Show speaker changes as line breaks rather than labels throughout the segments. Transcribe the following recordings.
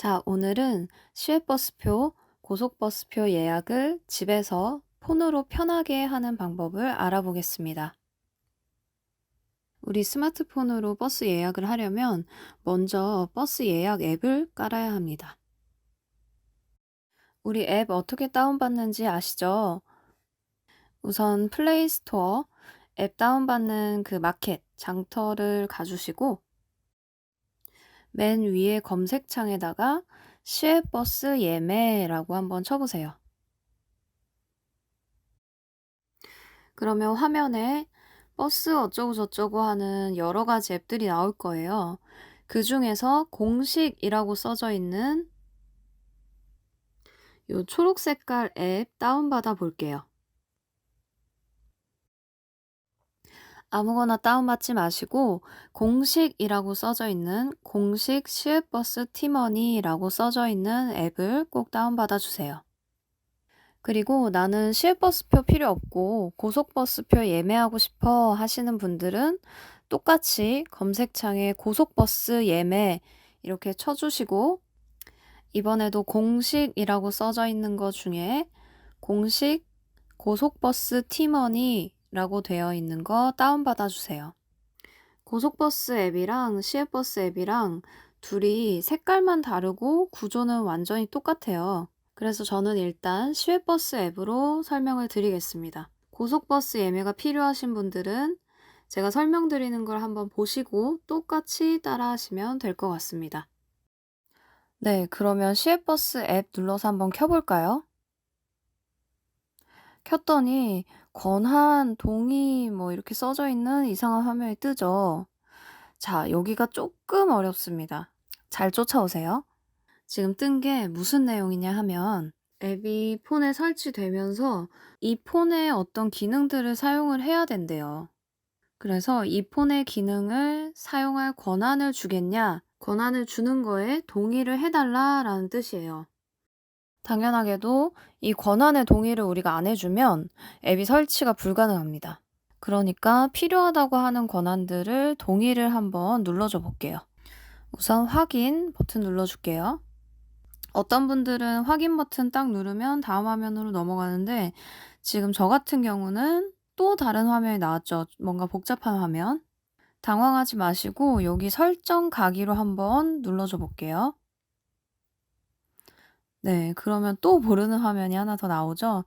자, 오늘은 시외버스표, 고속버스표 예약을 집에서 폰으로 편하게 하는 방법을 알아보겠습니다. 우리 스마트폰으로 버스 예약을 하려면 먼저 버스 예약 앱을 깔아야 합니다. 우리 앱 어떻게 다운받는지 아시죠? 우선 플레이스토어 앱 다운받는 그 마켓 장터를 가주시고 맨 위에 검색창에다가 시외버스 예매라고 한번 쳐보세요. 그러면 화면에 버스 어쩌고저쩌고 하는 여러 가지 앱들이 나올 거예요. 그 중에서 공식이라고 써져 있는 이 초록 색깔 앱 다운받아 볼게요. 아무거나 다운받지 마시고 공식이라고 써져 있는 공식 시외버스 티머니라고 써져 있는 앱을 꼭 다운받아 주세요. 그리고 나는 시외버스표 필요 없고 고속버스표 예매하고 싶어 하시는 분들은 똑같이 검색창에 고속버스 예매 이렇게 쳐주시고 이번에도 공식이라고 써져 있는 것 중에 공식 고속버스 티머니 라고 되어 있는 거 다운받아 주세요. 고속버스 앱이랑 시외버스 앱이랑 둘이 색깔만 다르고 구조는 완전히 똑같아요. 그래서 저는 일단 시외버스 앱으로 설명을 드리겠습니다. 고속버스 예매가 필요하신 분들은 제가 설명드리는 걸 한번 보시고 똑같이 따라 하시면 될 것 같습니다. 네, 그러면 시외버스 앱 눌러서 한번 켜볼까요? 켰더니 권한, 동의 뭐 이렇게 써져 있는 이상한 화면이 뜨죠. 자, 여기가 조금 어렵습니다. 잘 쫓아오세요. 지금 뜬 게 무슨 내용이냐 하면 앱이 폰에 설치되면서 이 폰의 어떤 기능들을 사용을 해야 된대요. 그래서 이 폰의 기능을 사용할 권한을 주겠냐, 권한을 주는 거에 동의를 해달라라는 뜻이에요. 당연하게도 이 권한의 동의를 우리가 안 해주면 앱이 설치가 불가능합니다. 그러니까 필요하다고 하는 권한들을 동의를 한번 눌러줘 볼게요. 우선 확인 버튼 눌러줄게요. 어떤 분들은 확인 버튼 딱 누르면 다음 화면으로 넘어가는데 지금 저 같은 경우는 또 다른 화면이 나왔죠. 뭔가 복잡한 화면. 당황하지 마시고 여기 설정 가기로 한번 눌러줘 볼게요. 네, 그러면 또 모르는 화면이 하나 더 나오죠.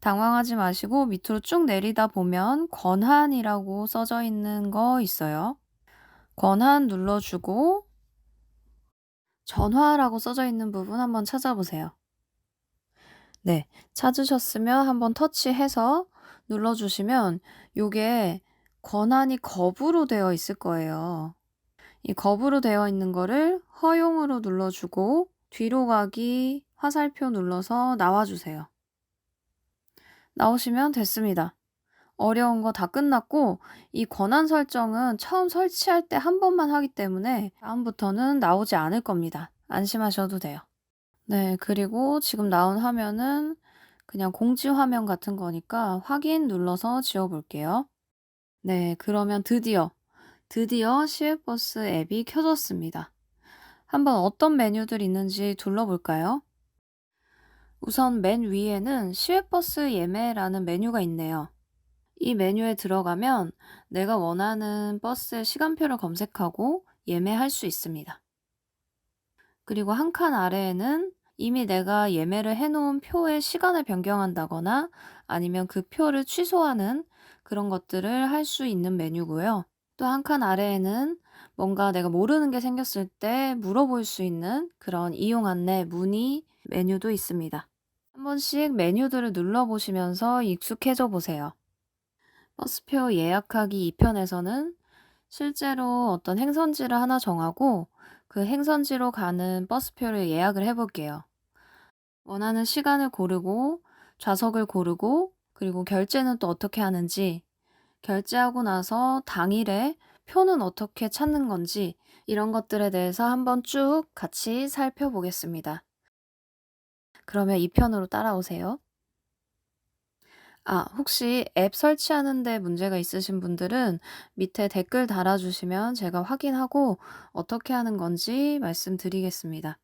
당황하지 마시고 밑으로 쭉 내리다 보면 권한이라고 써져 있는 거 있어요. 권한 눌러주고 전화라고 써져 있는 부분 한번 찾아보세요. 네, 찾으셨으면 한번 터치해서 눌러주시면 이게 권한이 거부로 되어 있을 거예요. 이 거부로 되어 있는 거를 허용으로 눌러주고 뒤로 가기 화살표 눌러서 나와주세요. 나오시면 됐습니다. 어려운 거 다 끝났고 이 권한 설정은 처음 설치할 때 한 번만 하기 때문에 다음부터는 나오지 않을 겁니다. 안심하셔도 돼요. 네, 그리고 지금 나온 화면은 그냥 공지 화면 같은 거니까 확인 눌러서 지워볼게요. 네, 그러면 드디어, 드디어 시외버스 앱이 켜졌습니다. 한번 어떤 메뉴들 있는지 둘러볼까요? 우선 맨 위에는 시외버스 예매라는 메뉴가 있네요. 이 메뉴에 들어가면 내가 원하는 버스의 시간표를 검색하고 예매할 수 있습니다. 그리고 한 칸 아래에는 이미 내가 예매를 해놓은 표의 시간을 변경한다거나 아니면 그 표를 취소하는 그런 것들을 할 수 있는 메뉴고요. 또 한 칸 아래에는 뭔가 내가 모르는 게 생겼을 때 물어볼 수 있는 그런 이용 안내 문의 메뉴도 있습니다. 한 번씩 메뉴들을 눌러보시면서 익숙해져 보세요. 버스표 예약하기 2편에서는 실제로 어떤 행선지를 하나 정하고 그 행선지로 가는 버스표를 예약을 해볼게요. 원하는 시간을 고르고 좌석을 고르고 그리고 결제는 또 어떻게 하는지 결제하고 나서 당일에 표는 어떻게 찾는 건지 이런 것들에 대해서 한번 쭉 같이 살펴보겠습니다. 그러면 2편으로 따라오세요. 아, 혹시 앱 설치하는데 문제가 있으신 분들은 밑에 댓글 달아주시면 제가 확인하고 어떻게 하는 건지 말씀드리겠습니다.